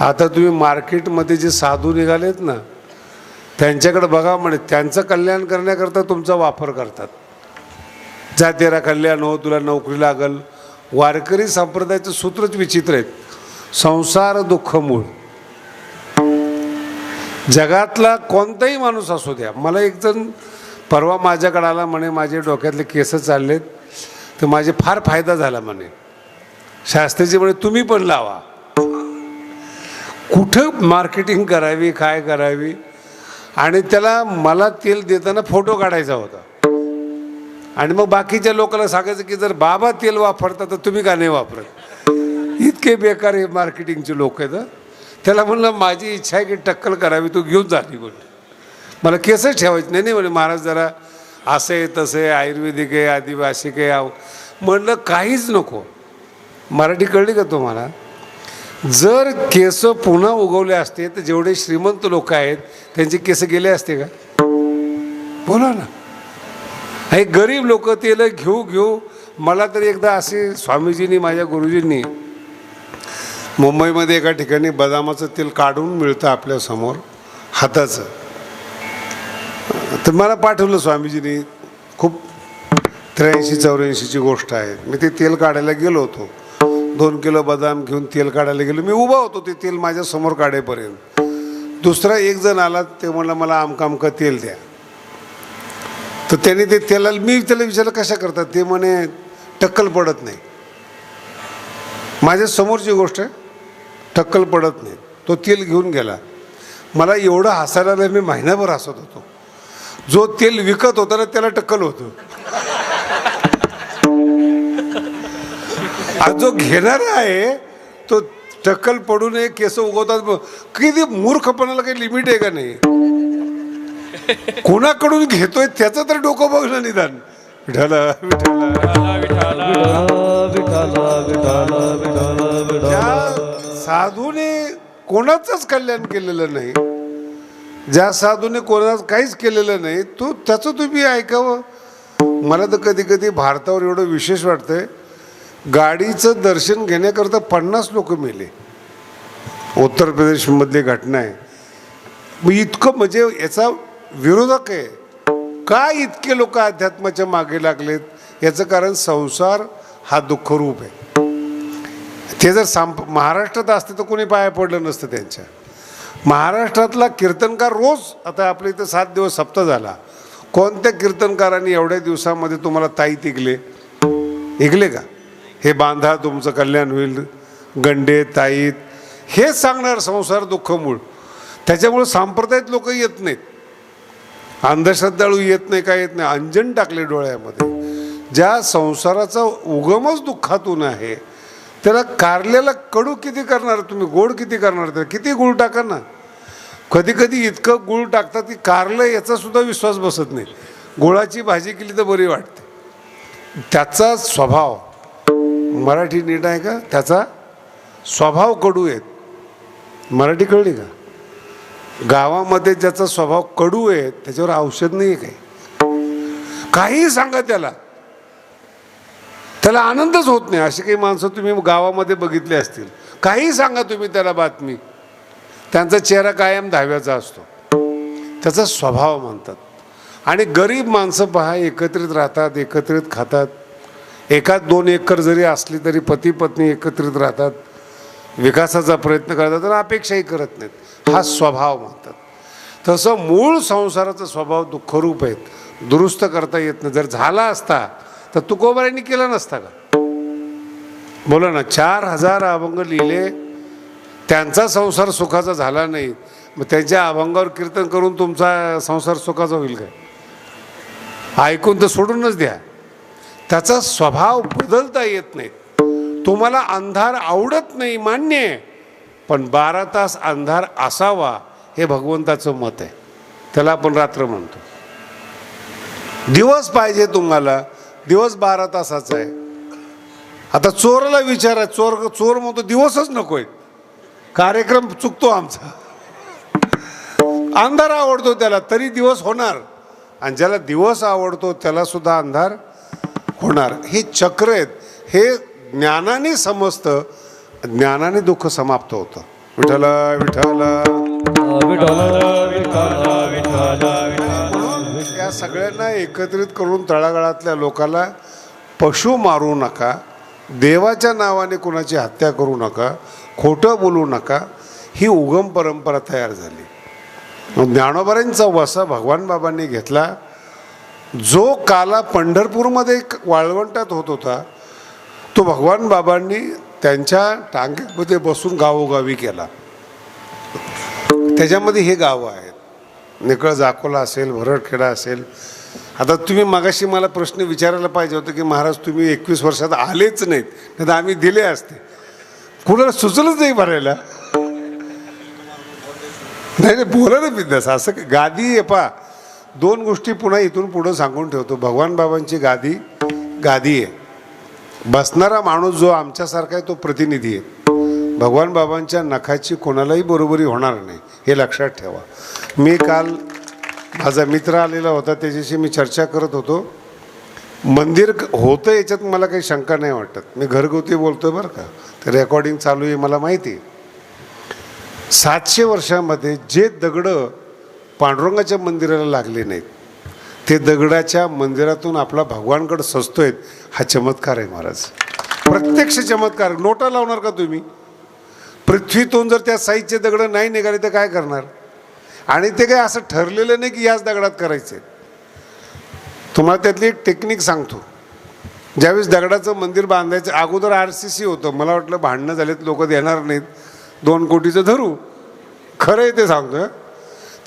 आता तुम्ही मार्केटमध्ये जे साधू निघालेत ना त्यांच्याकडे बघा म्हणे त्यांचं कल्याण करण्याकरता तुमचा वापर करतात. जा तेरा कल्याण हो तुला नोकरी लागल. वारकरी संप्रदायाचं सूत्रच विचित्र आहेत. संसार दुःख मूळ. जगातला कोणताही माणूस असू द्या. मला एक जण परवा माझ्याकडे आला म्हणे माझे डोक्यातले केस चाललेत. तर माझे फार फायदा झाला म्हणे. शास्त्रीजी म्हणे तुम्ही पण लावा. कुठं मार्केटिंग करावी काय करावी? आणि त्याला मला तेल देताना फोटो काढायचा होता. आणि मग बाकीच्या लोकांना सांगायचं की जर बाबा तेल वापरता तर तुम्ही का नाही वापरत? इतके बेकार हे मार्केटिंगचे लोक आहेत त्याला म्हणलं माझी इच्छा आहे की टक्कल करावी तू घेऊन जा निघून मला केसच ठेवायचे नाही नाही म्हणे महाराज जरा असं आहे तसं आहे आयुर्वेदिक आहे आदिवासी आहे म्हणलं काहीच नको. मराठी कळली का तुम्हाला? जर केस पुन्हा उगवले असते तर जेवढे श्रीमंत लोक आहेत त्यांचे केस गेले असते का? बोला ना. हे गरीब लोक तेल घेऊ घेऊ. मला तर एकदा असे स्वामीजींनी माझ्या गुरुजींनी मुंबईमध्ये एका ठिकाणी बदामाचं तेल काढून मिळतं आपल्यासमोर हाताचं. तर मला पाठवलं स्वामीजींनी. खूप त्र्याऐंशी चौऱ्याऐंशीची गोष्ट आहे. मी ते तेल काढायला गेलो होतो. दोन किलो बदाम घेऊन तेल काढायला गेलो. मी उभा होतो ते तेल माझ्यासमोर काढेपर्यंत. दुसरा एक जण आला ते म्हणलं मला आमका आमका तेल द्या. तर त्याने ते तेलाला मी त्याला विचारलं कशा करतात? ते म्हणे टक्कल पडत नाही. माझ्या समोरची गोष्ट आहे टक्कल पडत नाही. तो तेल घेऊन गेला. मला एवढं हसायला मी महिनाभर हसत होतो. जो तेल विकत होता ना त्याला टक्कल होतो. आज जो घेणारा आहे तो टक्कल पडू नये केस उगवतात. किती मूर्खपणाला काही लिमिट आहे का नाही? कोणाकडून घेतोय त्याचं तर डोकं बघलं निदान. विठाला विठाला साधूने कोणाचंच कल्याण केलेलं नाही ज्या साधूने कोणाच काहीच केलेलं नाही तो त्याचं तुम्ही ऐकावं. मला तर कधी कधी भारतावर एवढं विशेष वाटतंय. गाडीचं दर्शन घेण्याकरता पन्नास लोक मेले. उत्तर प्रदेशमधली घटना आहे. मग इतकं म्हणजे याचा विरोधक आहे. का इतके लोक अध्यात्माच्या मागे लागलेत? याचं कारण संसार हा दुःखरूप आहे. ते जर सांप महाराष्ट्रात असते तर कोणी पाया पडलं नसतं त्यांच्या. महाराष्ट्रातला कीर्तनकार रोज आता आपल्या इथं सात दिवस सप्ताह झाला. कोणत्या कीर्तनकारांनी एवढ्या दिवसामध्ये तुम्हाला ताईत इकले ऐकले का? हे बांधा तुमचं कल्याण होईल. गंडे ताईत हेच सांगणार संसार दुःख मूळ त्याच्यामुळं सांप्रदायिक लोक येत नाहीत. अंधश्रद्धाळू येत नाही काय येत नाही. अंजन टाकले डोळ्यामध्ये. ज्या संसाराचा उगमच दुःखातून आहे त्याला कारल्याला कडू किती करणार तुम्ही? गोड किती करणार त्याला? किती गुळ टाका ना? कधी कधी इतकं गुळ टाकतात की कारलं याचा सुद्धा विश्वास बसत नाही. गुळाची भाजी केली तर बरी वाटते. त्याचा स्वभाव मराठी नीट आहे का? त्याचा स्वभाव कडू आहेत. मराठी कळली का? गावामध्ये ज्याचा स्वभाव कडू आहे त्याच्यावर औषध नाही आहे काही. काहीही सांगा त्याला. त्याला आनंदच होत नाही. अशी काही माणसं तुम्ही गावामध्ये बघितली असतील. काही सांगा तुम्ही त्याला बातमी. त्यांचा चेहरा कायम दहाव्याचा असतो. त्याचा स्वभाव म्हणतात आणि गरीब माणसं पहा एकत्रित राहतात एकत्रित खातात. एकाच दोन एकर जरी असली तरी पती पत्नी एकत्रित राहतात विकासाचा प्रयत्न करतात तर अपेक्षाही करत नाहीत. हा स्वभाव म्हणतात. तसं मूळ संसाराचा स्वभाव दुःखरूप आहेत. दुरुस्त करता येत नाही. जर झाला असता तर तुकोबारांनी केला नसता का? बोला ना चार हजार अभंग लिहिले त्यांचा संसार सुखाचा झाला नाही. मग त्यांच्या अभंगावर कीर्तन करून तुमचा संसार सुखाचा होईल काय? ऐकून तर सोडूनच द्या. त्याचा स्वभाव बदलता येत नाही. तुम्हाला अंधार आवडत नाही मान्य आहे. पण बारा तास अंधार असावा हे भगवंताचं मत आहे. त्याला आपण रात्र म्हणतो. दिवस पाहिजे तुम्हाला. दिवस बारा तासाचा आहे. आता चोराला विचारा. चोर चोर म्हणतो दिवसच नकोय कार्यक्रम चुकतो आमचा. अंधार आवडतो त्याला तरी दिवस होणार. आणि ज्याला दिवस आवडतो त्याला सुद्धा अंधार होणार. हे चक्र आहेत हे ज्ञानाने समजतं ज्ञानाने दुःख समाप्त होतं. विठ्ठल विठ्ठल. या सगळ्यांना एकत्रित करून तळागाळातल्या लोकांना पशु मारू नका देवाच्या नावाने कुणाची हत्या करू नका खोटं बोलू नका ही उगम परंपरा तयार झाली. मग ज्ञानोबारांचा वसा भगवान बाबांनी घेतला जो काला पंढरपूरमध्ये एक वाळवंटात होत होता तो भगवान बाबांनी त्यांच्या टांगेमध्ये बसून गावोगावी केला. त्याच्यामध्ये हे गावं आहेत निकळ जाकोला असेल भरडखेडा असेल. आता तुम्ही मागाशी मला प्रश्न विचारायला पाहिजे होतं की महाराज तुम्ही एकवीस वर्षात आलेच नाहीत नाही तर आम्ही दिले असते. कुणाला सुचलंच नाही भरायला नाही नाही बोला ना बिंदास असं गादी आहे पा दोन गोष्टी पुन्हा इथून पुढं सांगून ठेवतो. भगवान बाबांची गादी गादी आहे. बसणारा माणूस जो आमच्यासारखा आहे तो प्रतिनिधी आहे. भगवान बाबांच्या नखाची कोणालाही बरोबरी होणार नाही हे लक्षात ठेवा. मी काल माझा मित्र आलेला होता त्याच्याशी मी चर्चा करत होतो. मंदिर क- होतं याच्यात मला काही शंका नाही वाटत. मी घरगुती बोलतोय बरं का. ते रेकॉर्डिंग चालू आहे मला माहिती आहे. सातशे वर्षामध्ये जे दगडं पांडुरंगाच्या मंदिराला लागले नाहीत. ते दगडाच्या मंदिरातून आपला भगवानकडे सजतोय हा चमत्कार आहे महाराज. प्रत्यक्ष चमत्कार. नोटा लावणार का तुम्ही? पृथ्वीतून जर त्या साईजचे दगड नाही निघाले तर काय करणार? आणि ते काय असं ठरलेलं नाही की याच दगडात करायचे. तुम्हाला त्यातली एक टेक्निक सांगतो. ज्यावेळेस दगडाचं मंदिर बांधायचं अगोदर आर सी सी होतं. मला वाटलं भांडणं झालेत लोक देणार नाहीत. दोन कोटीचं धरू. खरं आहे ते सांगतो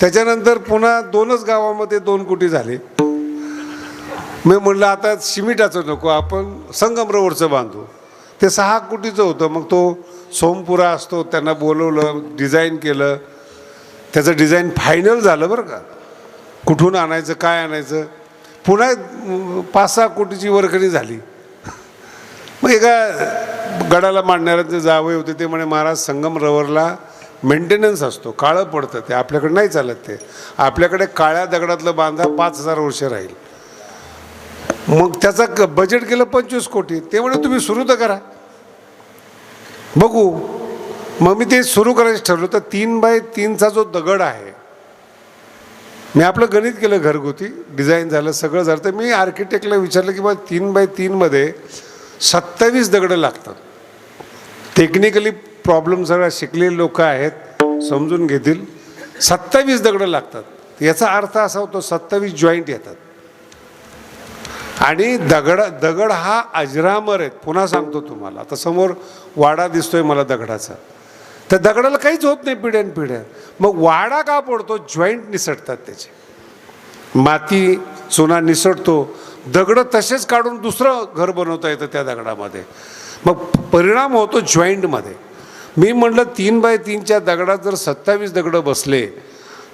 त्याच्यानंतर पुन्हा दोनच गावामध्ये दोन कोटी झाले. मी म्हटलं आता सिमिटाचं नको आपण संगमरवरचं बांधू. ते सहा कोटीचं होतं मग तो सोमपुरा असतो त्यांना बोलवलं डिझाईन केलं. त्याचं डिझाईन फायनल झालं बरं का. कुठून आणायचं काय आणायचं. पुन्हा पाच सहा कोटीची वर्गणी झाली. मग एका गडाला मांडणाऱ्यांचे जावई होते ते म्हणे महाराज संगम रवरला मेंटेनन्स असतो. काळं पडतं ते. आपल्याकडे नाही चालत ते. आपल्याकडे काळ्या दगडातलं बांधा पाच हजार वर्ष राहील. मग त्याचा बजेट केलं पंचवीस कोटी. ते म्हणे तुम्ही सुरू तर करा. बघू. मग मी ते सुरू करायचं ठरलो तर तीन बाय तीनचा जो दगड आहे मी आपलं गणित केलं घरगुती. डिझाईन झालं सगळं झालं. तर मी आर्किटेक्टला विचारलं की बा तीन बाय तीनमध्ये सत्तावीस दगडं लागतात. टेक्निकली प्रॉब्लेम सगळा शिकलेले लोक आहेत समजून घेतील. सत्तावीस दगडं लागतात. याचा अर्थ असा होतो सत्तावीस जॉईंट येतात. आणि दगड दगड हा अजरामर आहेत. पुन्हा सांगतो तुम्हाला. आता समोर वाडा दिसतोय मला दगडाचा. तर दगडाला काहीच होत नाही पिढ्यान पिढ्या. मग वाडा का पडतो? जॉईंट निसटतात त्याचे. माती चुना निसटतो. दगडं तसेच काढून दुसरं घर बनवता येतं त्या दगडामध्ये. मग परिणाम होतो जॉईंटमध्ये मी म्हटलं तीन बाय तीनच्या दगडात जर सत्तावीस दगडं बसले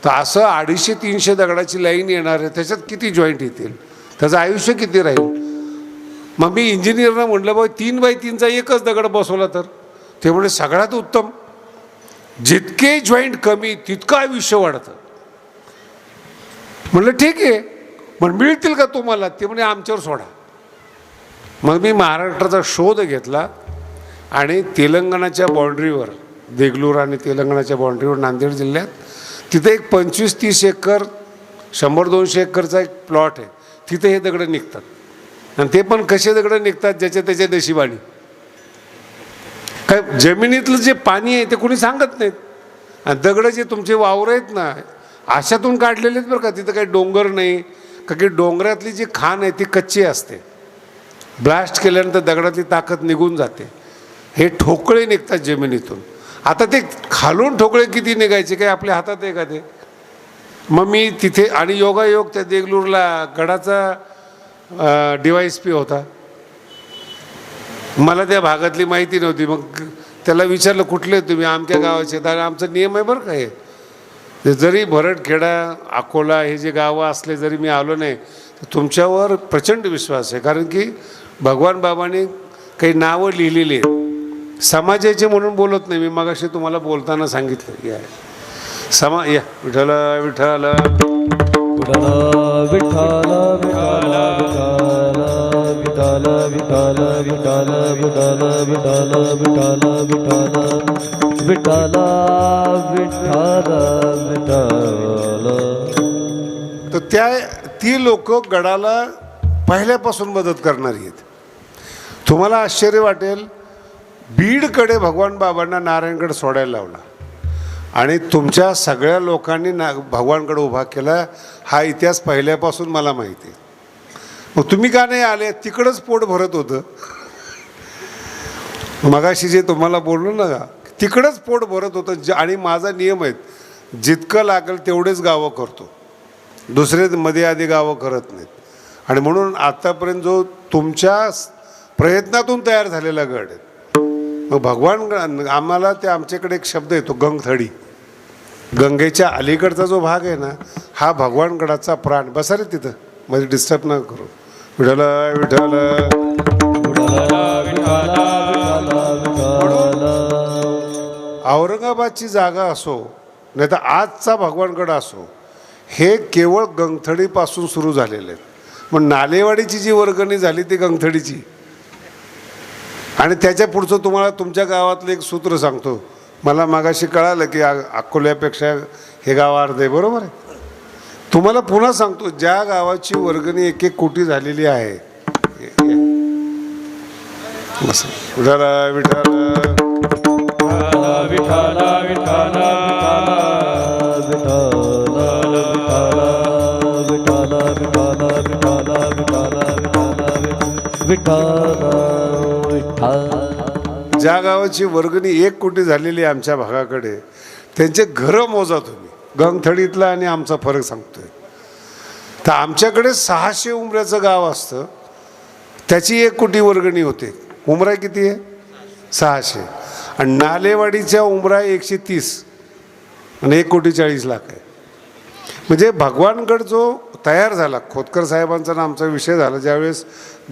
तर असं अडीचशे तीनशे दगडाची लाईन येणार आहे त्याच्यात किती जॉईंट येतील? त्याचं आयुष्य किती राहील? मग मी इंजिनियरना म्हटलं बाबा तीन बाय तीनचा एकच दगड बसवला तर? ते म्हणजे सगळ्यात उत्तम. जितके जॉईंट कमी तितकं आयुष्य वाढतं. म्हणलं ठीक आहे. पण मिळतील का तुम्हाला? ते म्हणजे आमच्यावर सोडा. मग मी महाराष्ट्राचा शोध घेतला. आणि तेलंगणाच्या बाँड्रीवर देगलूर आणि तेलंगणाच्या बाँड्रीवर नांदेड जिल्ह्यात तिथे एक पंचवीस तीस एकर शंभर दोनशे एकरचा एक प्लॉट आहे. तिथे हे दगडं निघतात. आणि ते पण कसे दगडं निघतात? ज्याच्या त्याच्या नशिबाने. काय जमिनीतलं जे पाणी आहे ते कोणी सांगत नाहीत. आणि दगडं जे तुमचे वावर आहेत ना अशातून काढलेले आहेत बरं का. तिथं काही डोंगर नाही. का की डोंगरातली जी खाण आहे ती कच्ची असते. ब्लास्ट केल्यानंतर दगडातली ताकद निघून जाते. हे ठोकळे निघतात जमिनीतून. आता ते खालून ठोकळे किती निघायचे? काय आपल्या हातात आहे का ते? मग मी तिथे आणि योगायोग त्या देगलूरला गडाचा डिवाईस पी होता. मला त्या भागातली माहिती नव्हती. मग त्याला विचारलं कुठले तुम्ही? आमच्या गावाचे. तर आमचा नियम आहे बरं का हे. जरी भरडखेडा अकोला हे जे गावं असले जरी मी आलो नाही तर तुमच्यावर प्रचंड विश्वास आहे. कारण की भगवान बाबाने काही नावं लिहिलेली आहेत. समाजाचे म्हणून बोलत नाही मी मगाशी तुम्हाला बोलताना सांगितलं या समा या विठ्ठल विठ्ठल विठ्ठल विठ्ठल विठ्ठल विठ्ठल विठ्ठल विठ्ठल विठ्ठल विठ्ठल विठ्ठल विठ्ठल विठ्ठल विठ्ठल तर त्या ती लोक गडाला पहिल्यापासून मदत करणारी आहेत तुम्हाला आश्चर्य वाटेल बीडकडे भगवान बाबांना नारायणगड सोडायला लावला. आणि तुमच्या सगळ्या लोकांनी ना भगवानकडे उभा केला हा इतिहास पहिल्यापासून मला माहिती आहे. मग तुम्ही का नाही आले? तिकडंच पोट भरत होतं. मगाशी जे तुम्हाला बोललो ना तिकडंच पोट भरत होतं. ज- आणि माझा नियम आहे जितकं लागेल तेवढेच गावं करतो. दुसरे मध्ये आधी गावं करत नाहीत. आणि म्हणून आतापर्यंत जो तुमच्या प्रयत्नातून तयार झालेला गड आहे मग भगवान आम्हाला ते आमच्याकडे एक शब्द येतो गंगथडी. गंगेच्या अलीकडचा जो भाग आहे ना हा भगवानगडाचा प्राण. बसा रे तिथं म्हणजे डिस्टर्ब न करू. विठल विठल औरंगाबादची जागा असो नाही तर आजचा भगवानगड असो हे केवळ गंगथडीपासून सुरू झालेले आहेत. मग नालेवाडीची जी वर्गणी झाली ती गंगथडीची आणि त्याच्या पुढचं तुम्हाला तुमच्या गावातलं एक सूत्र सांगतो. मला मागाशी कळालं की आ- अकोल्यापेक्षा हे गाव अर्ध आहे बरोबर आहे? तुम्हाला पुन्हा सांगतो ज्या गावाची वर्गणी एक एक कोटी झालेली आहे विठाला विठाला. विठाला विठाला ज्या गावाची वर्गणी एक कोटी झालेली आहे आमच्या भागाकडे त्यांचे घरं मोजा तुम्ही. गंगथडीतला आणि आमचा फरक सांगतोय. तर आमच्याकडे सहाशे उमऱ्याचं गाव असतं. त्याची एक कोटी वर्गणी होते. उमरा किती आहे? सहाशे. आणि नालेवाडीच्या उमरा एकशे तीस. आणि एक कोटी चाळीस लाख आहे. म्हणजे भगवानगड जो तयार झाला खोतकर साहेबांचा ना आमचा विषय झाला ज्यावेळेस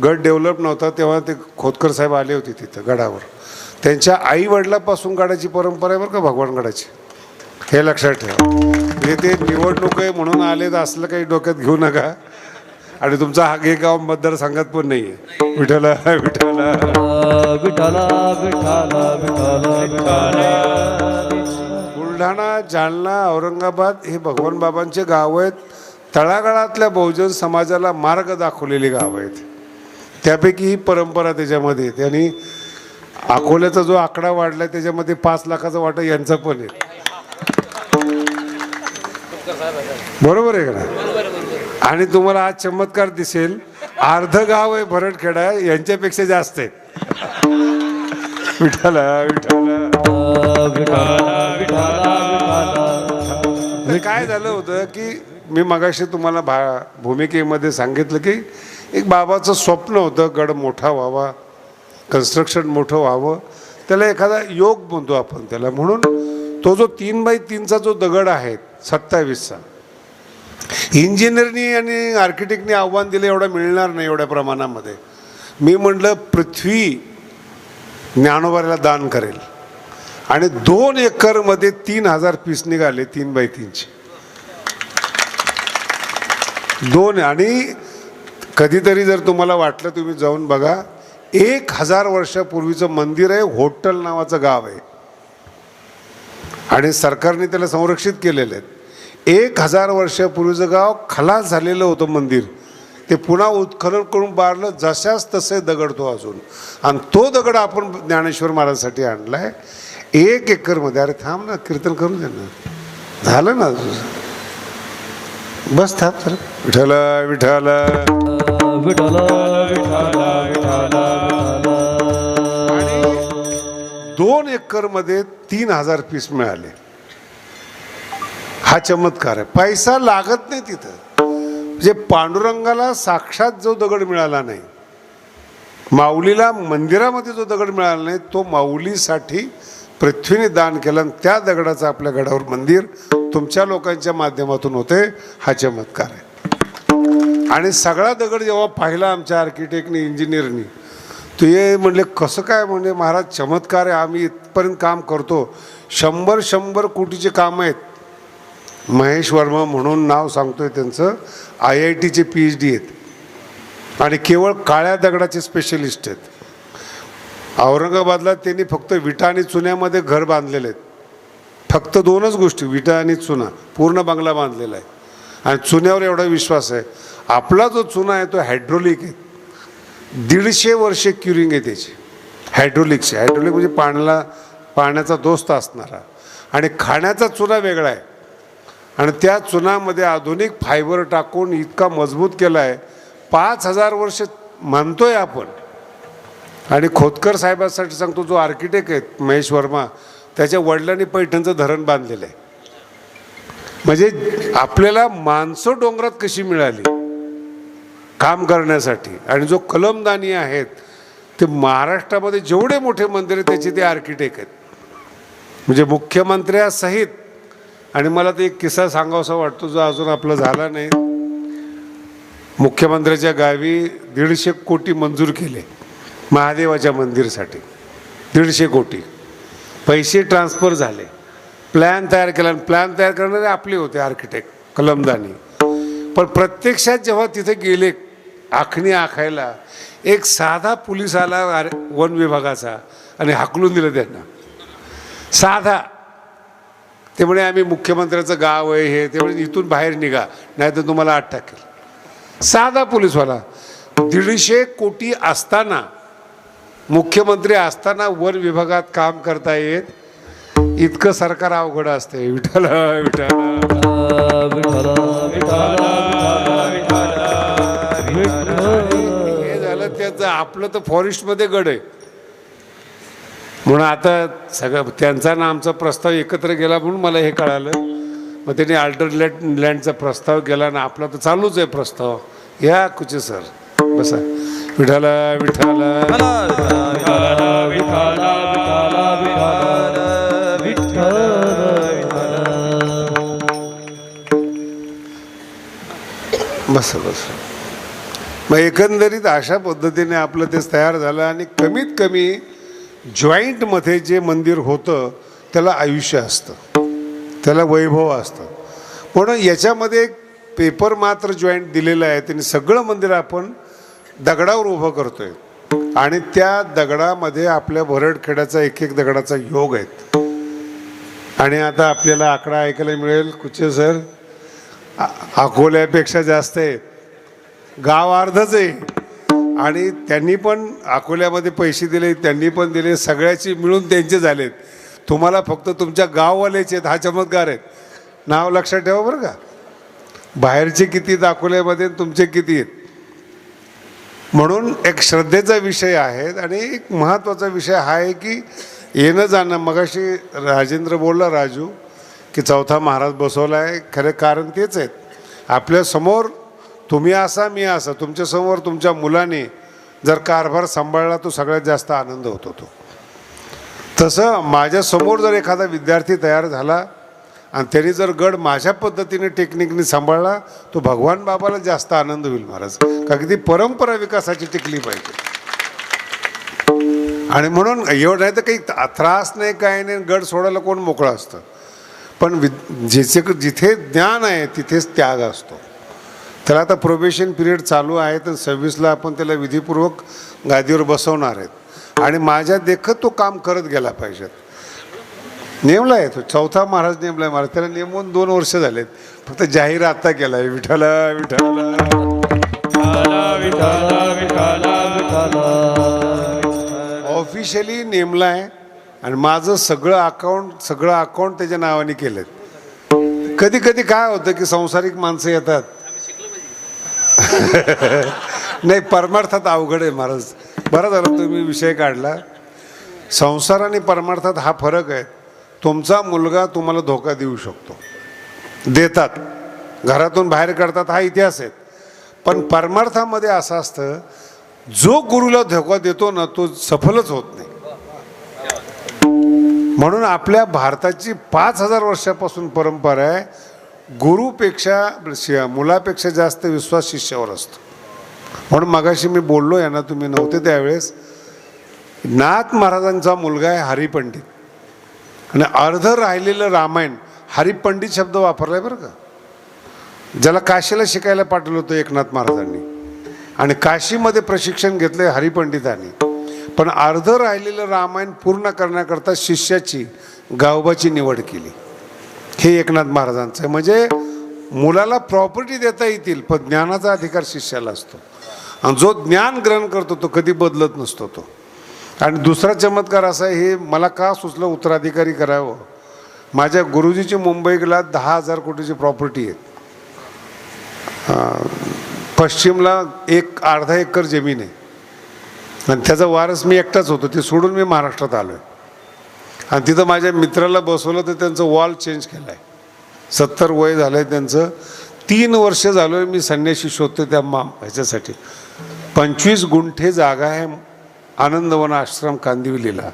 गड डेव्हलप नव्हता तेव्हा ते खोतकर साहेब आले होते तिथं गडावर. त्यांच्या आई वडिलापासून गडाची परंपरा आहे बरं का भगवानगडाची हे लक्षात ठेवा. म्हणजे ते निवडणूक आहे म्हणून आले तर असलं काही डोक्यात घेऊ नका. आणि तुमचा हा गे गाव मतदारसंघात पण नाही आहे विठ्ठल. विठ्ठल बुलढाणा जालना औरंगाबाद हे भगवान बाबांचे गाव आहेत. तळागाळातल्या बहुजन समाजाला मार्ग दाखवलेली गाव आहेत. त्यापैकी ही परंपरा त्याच्यामध्ये आणि अकोल्याचा जो आकडा वाढलाय त्याच्यामध्ये पाच लाखाचा वाटा यांचा पण आहे. बरोबर आहे का ना आणि तुम्हाला आज चमत्कार दिसेल अर्ध गाव आहे भरडखेडा यांच्यापेक्षा जास्त आहे. विठाला विठाला काय झालं होतं की मी मगाशी तुम्हाला भा भूमिकेमध्ये सांगितलं की एक बाबाचं स्वप्न होतं गड मोठा व्हावा. कन्स्ट्रक्शन मोठं व्हावं. त्याला एखादा योग म्हणतो आपण त्याला. म्हणून तो जो तीन बाय तीनचा जो दगड आहे सत्तावीसचा इंजिनिअरनी आणि आर्किटेक्टनी आव्हान दिलं एवढं मिळणार नाही एवढ्या प्रमाणामध्ये. मी म्हटलं पृथ्वी ज्ञानोबाला दान करेल. आणि दोन एकरमध्ये तीन हजार पीस निघाले तीन बाय तीनचे. दोन आणि कधीतरी जर तुम्हाला वाटलं तुम्ही जाऊन बघा एक हजार वर्षापूर्वीचं मंदिर आहे होटल नावाचं गाव आहे. आणि सरकारने त्याला संरक्षित केलेलं आहे. एक हजार वर्षापूर्वीचं गाव खलास झालेलं होतं मंदिर. ते पुन्हा उत्खनन करून बारलं जशाच तसे दगड तो अजून. आणि तो दगड आपण ज्ञानेश्वर महाराजांसाठी आणलाय. एक एकरमध्ये अरे थांब ना कीर्तन करू दे ना. झालं ना बस थांब विठ्ठल विठ्ठल. दोन एकरमध्ये तीन हजार पीस मिळाले. हा चमत्कार आहे. पैसा लागत नाही तिथं. म्हणजे पांडुरंगाला साक्षात जो दगड मिळाला नाही माऊलीला मंदिरामध्ये जो दगड मिळाला नाही तो माऊलीसाठी पृथ्वीने दान केलं आणि त्या दगडाचं आपल्या गडावर मंदिर तुमच्या लोकांच्या माध्यमातून होते हा चमत्कार आहे. आणि सगळा दगड जेव्हा पाहिला आमच्या आर्किटेक्टनी इंजिनियरनी ते म्हणले कसं काय म्हणजे महाराज चमत्कार आहे आम्ही इथपर्यंत काम करतो. शंभर शंभर कोटीचे काम आहेत. महेश वर्मा म्हणून नाव सांगतोय त्यांचं आय आय टीचे पी एच डी आहेत. आणि केवळ काळ्या दगडाचे स्पेशलिस्ट आहेत. औरंगाबादला त्यांनी फक्त विटा आणि चुन्यामध्ये घर बांधलेले आहेत. फक्त दोनच गोष्टी विटा आणि चुना पूर्ण बंगला बांधलेला आहे. आणि चुन्यावर एवढा विश्वास आहे. आपला जो चुना आहे तो हायड्रोलिक आहे. दीडशे वर्षे क्युरिंग आहे त्याची. हायड्रोलिकची हायड्रोलिक म्हणजे पाण्याला पाण्याचा दोस्त असणारा. आणि खाण्याचा चुना वेगळा आहे. आणि त्या चुनामध्ये आधुनिक फायबर टाकून इतका मजबूत केला आहे पाच हजार वर्ष मानतोय आपण. आणि खोतकर साहेबांसाठी सांगतो जो आर्किटेक्ट आहे महेश वर्मा त्याच्या वडिलांनी पैठणचं धरण बांधलेलं आहे. म्हणजे आपल्याला माणसं डोंगरात कशी मिळाली? काम करण्यासाठी. आणि जो कलमदानी आहेत ते महाराष्ट्रामध्ये जेवढे मोठे मंदिर आहेत त्याचे ते आर्किटेक्ट आहेत. म्हणजे मुख्यमंत्र्यासहित आणि मला ते एक किस्सा सांगावासा वाटतो जो अजून आपला झाला नाही. मुख्यमंत्र्याच्या गावी दीडशे कोटी मंजूर केले महादेवाच्या मंदिरसाठी. दीडशे कोटी. पैसे ट्रान्सफर झाले. प्लॅन तयार केला आणि प्लॅन तयार करणारे आपले होते आर्किटेक्ट कलमदानी. पण प्रत्यक्षात जेव्हा तिथे गेले आखणी आखायला एक साधा पोलीस आला वन विभागाचा आणि हाकलून दिलं त्यांना. साधा. ते म्हणे आम्ही मुख्यमंत्र्याचं गाव आहे हे ते म्हणजे इथून बाहेर निघा नाही तर तुम्हाला आठ टाकेल. साधा पोलीसवाला. दीडशे कोटी असताना मुख्यमंत्री असताना वन विभागात काम करता येत इतकं सरकार अवघड असते विठ्ठल विठ्ठल. विठ्ठल हे झालं त्याचं आपलं तर फॉरेस्टमध्ये गड आहे. म्हणून आता सगळं त्यांचा ना आमचा प्रस्ताव एकत्र गेला म्हणून मला हे कळालं. मग त्यांनी अल्टरनेट लँडचा प्रस्ताव केला ना आपला तर चालूच आहे प्रस्ताव. या कुचे सर? बसा. विठाला विठाला बस बस. मग एकंदरीत अशा पद्धतीने आपलं ते तयार झालं आणि कमीत कमी जॉईंटमध्ये जे मंदिर होतं त्याला आयुष्य असतं. त्याला वैभव असतं. म्हणून याच्यामध्ये एक पेपर मात्र जॉईंट दिलेलं आहे त्यांनी सगळं मंदिर आपण दगडावर उभं करतोय. आणि त्या दगडामध्ये आपल्या भरडखेड्याचा एक एक दगडाचा योग आहेत. आणि आता आपल्याला आकडा ऐकायला मिळेल कुचे सर? अकोल्यापेक्षा जास्त आहे. गाव अर्धच आहे. आणि त्यांनी पण अकोल्यामध्ये पैसे दिले त्यांनी पण दिले सगळ्याची मिळून त्यांचे झालेत. तुम्हाला फक्त तुमच्या गाववाल्याचे आहेत हा चमत्कार आहेत. नाव लक्षात ठेवा बरं का. बाहेरचे किती आहेत अकोल्यामध्ये तुमचे किती आहेत? म्हणून एक श्रद्धेचा विषय आहे आणि एक महत्त्वाचा विषय हा आहे की येणं जाणं. मगाशी राजेंद्र बोलला राजू की चौथा महाराज बसवला आहे खरं कारण तेच आहेत. आपल्यासमोर तुम्ही असा मी असा तुमच्यासमोर तुमच्या मुलाने जर कारभार सांभाळला तो सगळ्यात जास्त आनंद होतो तो तसं माझ्यासमोर जर एखादा विद्यार्थी तयार झाला आणि त्यांनी जर गड माझ्या पद्धतीने टेक्निकने सांभाळला तो भगवान बाबाला जास्त आनंद होईल महाराज. कारण की ती परंपरा विकासाची टिकली पाहिजे. आणि म्हणून एवढं नाही तर काही त्रास नाही काय नाही गड सोडायला कोण मोकळं असतं. पण वि जिथे जिथे ज्ञान आहे तिथेच त्याग असतो. त्याला आता प्रोबेशन पिरियड चालू आहे तर सव्वीसला आपण त्याला विधीपूर्वक गादीवर बसवणार आहेत. आणि माझ्या देखत तो काम करत गेला पाहिजेत. नेमला आहे तो चौथा महाराज नेमला आहे. महाराज त्याला नेमून दोन वर्ष झालेत. फक्त जाहीर आता केला आहे. विठाला विठाला ऑफिशियली नेमला आहे. आणि माझं सगळं अकाउंट सगळं अकाउंट त्याच्या नावाने केलं कधी कधी काय होतं की संसारिक माणसं येतात. नाही परमार्थात अवघड आहे महाराज. बरं झालं तुम्ही विषय काढला. संसार आणि परमार्थात हा फरक आहे. तुमचा मुलगा तुम्हाला धोका देऊ शकतो. देतात. घरातून बाहेर काढतात हा इतिहास आहे. पण परमार्थामध्ये असं असतं जो गुरुला धोका देतो ना तो सफलच होत नाही. म्हणून आपल्या भारताची पाच हजार वर्षापासून परंपरा आहे गुरुपेक्षा मुलापेक्षा जास्त विश्वास शिष्यावर असतो. म्हणून मगाशी मी बोललो यांना तुम्ही नव्हते त्यावेळेस नाथ महाराजांचा मुलगा आहे हरिपंडित. आणि अर्ध राहिलेलं रामायण हरिपंडित शब्द वापरलाय बरं का? ज्याला काशीला शिकायला पाठवलं होतं एकनाथ महाराजांनी. आणि काशीमध्ये प्रशिक्षण घेतलंय हरिपंडितांनी. पण अर्ध राहिलेलं रामायण पूर्ण करण्याकरता शिष्याची गावबाची निवड केली. हे एकनाथ महाराजांचं आहे. म्हणजे मुलाला प्रॉपर्टी देता येतील पण ज्ञानाचा अधिकार शिष्याला असतो. आणि जो ज्ञान ग्रहण करतो तो कधी बदलत नसतो तो. आणि दुसरा चमत्कार असा आहे हे मला का सुचलं उत्तराधिकारी करावं? माझ्या गुरुजीची मुंबईला दहा हजार कोटीची प्रॉपर्टी आहे पश्चिमला एक अर्धा एकर जमीन आहे. आणि त्याचा वारस मी एकटाच होतो. ते सोडून मी महाराष्ट्रात आलो आहे आणि तिथं माझ्या मित्राला बसवलं तर त्यांचं वॉल चेंज केलं आहे सत्तर वय झालं आहे त्यांचं. तीन वर्ष झालो आहे मी संन्याशी शोधतो त्या मा ह्याच्यासाठी. पंचवीस गुंठे जागा आहे आनंदवन आश्रम कांदिवलीला.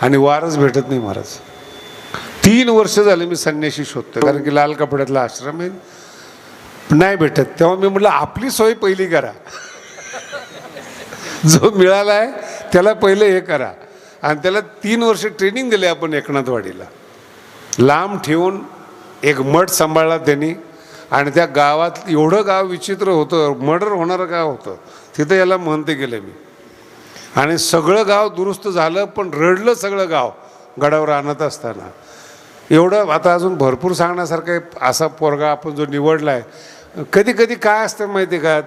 आणि वारस भेटत नाही महाराज. तीन वर्ष झाले मी संन्याशी शोधतो कारण की लाल कपड्यातला आश्रम आहे. नाही भेटत. तेव्हा मी म्हटलं आपली सोय पहिली करा. जो मिळाला आहे त्याला पहिले हे करा. आणि त्याला तीन वर्ष ट्रेनिंग दिले आपण एकनाथवाडीला. लांब ठेवून एक मठ सांभाळला त्यांनी. आणि त्या गावात एवढं गाव विचित्र होतं मर्डर होणारं गाव होतं. तिथं याला म्हणते गेलं मी. आणि सगळं गाव दुरुस्त झालं पण रडलं सगळं गाव गडावर आणत असताना. एवढं आता अजून भरपूर सांगण्यासारखं आहे असा पोरगा आपण जो निवडला आहे कधी कधी काय असतं माहिती आहे का?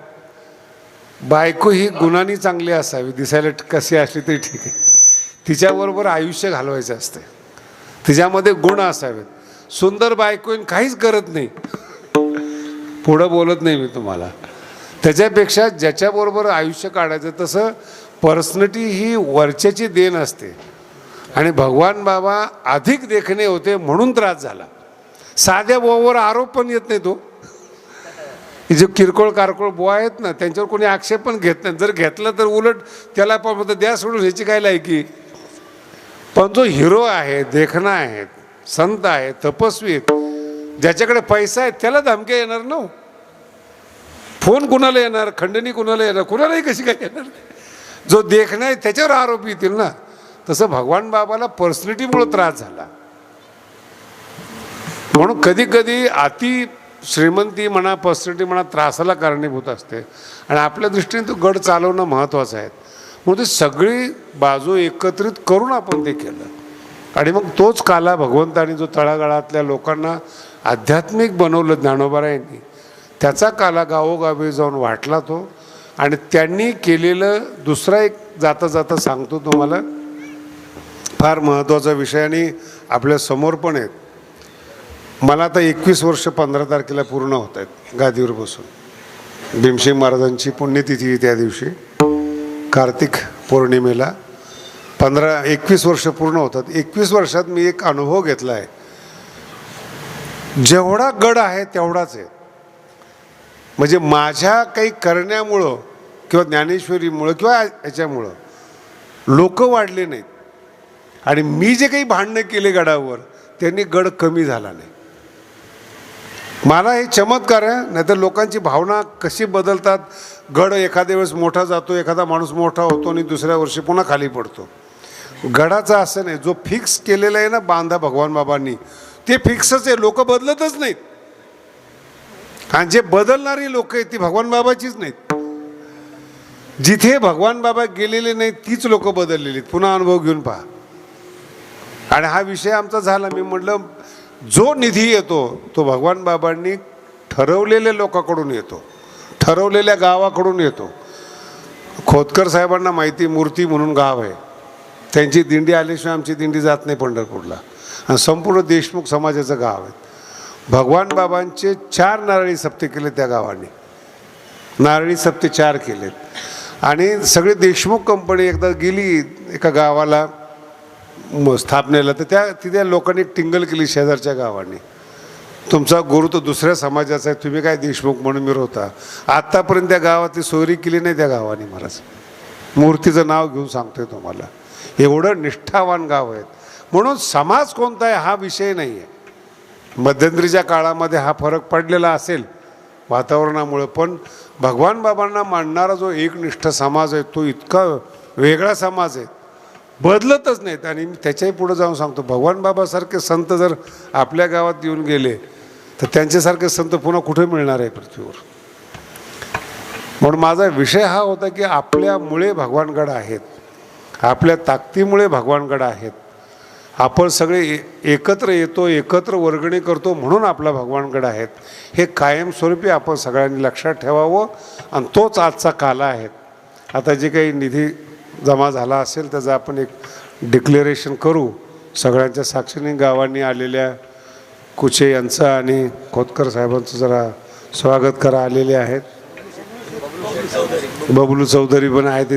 बायको ही गुणांनी चांगली असावी दिसायला कशी असली तरी ठीक आहे. तिच्याबरोबर आयुष्य घालवायचं असते. तिच्यामध्ये गुण असावेत. सुंदर बायको काहीच करत नाही. पुढं बोलत नाही मी तुम्हाला. त्याच्यापेक्षा ज्याच्याबरोबर आयुष्य काढायचं तसं पर्सनॅलिटी ही वरच्याची देण असते. आणि भगवान बाबा अधिक देखणे होते म्हणून त्रास झाला. साध्या बोवर आरोप पण येत नाही तो. जे किरकोळ कारकोळ बुवा आहेत ना त्यांच्यावर कोणी आक्षेप पण घेत नाही. जर घेतला तर उलट त्याला पण म्हणतं द्या सोडून ह्याची काय लायकी? पण जो हिरो आहे देखणा आहे संत आहे तपस्वी आहेत ज्याच्याकडे पैसा आहे त्याला धमक्या येणार ना हो. फोन कुणाला येणार? खंडणी कुणाला येणार? कुणालाही कशी काय येणार जो देखणं आहे त्याच्यावर आरोप येतील ना. तसं भगवान बाबाला पर्सनॅलिटीमुळे त्रास झाला. म्हणून कधी कधी अति श्रीमंती म्हणा पर्सनॅलिटी म्हणा त्रासाला कारणीभूत असते. आणि आपल्या दृष्टीने तो गड चालवणं महत्त्वाचं आहे. म्हणून ते सगळी बाजू एकत्रित करून आपण ते केलं. आणि मग तोच काला भगवंतानी जो तळागाळातल्या लोकांना आध्यात्मिक बनवलं ज्ञानोबारायांनी त्याचा काला गावोगावी जाऊन वाटला तो. आणि त्यांनी केलेलं दुसरा एक जाता जाता सांगतो तुम्हाला. फार महत्त्वाचा विषय आणि आपल्यासमोर पण आहेत. मला आता एकवीस वर्ष पंधरा तारखेला पूर्ण होत आहेत गादीवर बसून. भीमसिंग महाराजांची पुण्यतिथी त्या दिवशी. कार्तिक पौर्णिमेला पंधरा एकवीस वर्ष पूर्ण होतात. एकवीस वर्षात मी एक अनुभव घेतला आहे. जेवढा गड आहे तेवढाच आहे. म्हणजे माझ्या काही करण्यामुळं किंवा ज्ञानेश्वरीमुळं किंवा याच्यामुळं लोक वाढले नाहीत. आणि मी जे काही भांडणं केले गडावर त्यांनी गड कमी झाला नाही. मला हे चमत्कार आहे नाहीतर लोकांची भावना कशी बदलतात? गड एखाद्या वेळेस मोठा जातो एखादा माणूस मोठा होतो आणि दुसऱ्या वर्षी पुन्हा खाली पडतो. गडाचा असं नाही जो फिक्स केलेला आहे ना बांधा भगवान बाबांनी ते फिक्सच आहे लोक बदलतच नाहीत. आणि जे बदलणारी लोक आहेत ती भगवान बाबाचीच नाहीत. जिथे भगवान बाबा गेलेले नाहीत तीच लोक बदललेली आहेत. पुन्हा अनुभव घेऊन पहा. आणि हा विषय आमचा झाला. मी म्हटलं जो निधी येतो तो भगवान बाबांनी ठरवलेल्या लोकांकडून येतो ठरवलेल्या गावाकडून येतो. खोतकर साहेबांना माहिती मूर्ती म्हणून गाव आहे. त्यांची दिंडी आल्याशिवाय आमची दिंडी जात नाही पंढरपूरला. आणि संपूर्ण देशमुख समाजाचं गाव आहे. भगवान बाबांचे चार नारळी सप्ते केले त्या गावाने. नारळी सप्ते चार केलेत. आणि सगळी देशमुख कंपनी एकदा गेली एका गावाला. स्थापनेला तर त्या तिथे लोकांनी टिंगल केली शेजारच्या गावाने. तुमचा गुरु तर दुसऱ्या समाजाचा आहे तुम्ही काय देशमुख म्हणून मिरवता आत्तापर्यंत त्या गावातली सोयरी केली नाही त्या गावाने महाराज. मूर्तीचं नाव घेऊन सांगतोय तुम्हाला. एवढं निष्ठावान गाव आहेत. म्हणून समाज कोणता आहे हा विषय नाही आहे मध्यंतरीच्या काळामध्ये हा फरक पडलेला असेल वातावरणामुळं पण भगवान बाबांना मानणारा जो एकनिष्ठ समाज आहे तो इतका वेगळा समाज आहे. बदलतच नाहीत. आणि मी त्याच्याही पुढे जाऊन सांगतो भगवान बाबासारखे संत जर आपल्या गावात येऊन गेले तर त्यांच्यासारखे संत पुन्हा कुठे मिळणार आहे पृथ्वीवर? म्हणून माझा विषय हा होता की आपल्यामुळे भगवानगड आहेत. आपल्या ताकदीमुळे भगवानगड आहेत. आपण सगळे ए- एकत्र येतो एकत्र वर्गणी करतो म्हणून आपला भगवानगड आहेत. हे कायमस्वरूपी आपण सगळ्यांनी लक्षात ठेवावं आणि तोच आजचा काला आहे. आता जे काही निधी जमा झाला असेल त्याचं आपण एक डिक्लेरेशन करू सगळ्यांच्या साक्षीने गावांनी आलेल्या कुचे यांचं आणि खोतकर साहेबांचं जरा स्वागत करा आलेले आहेत. बबलू चौधरी पण आहेत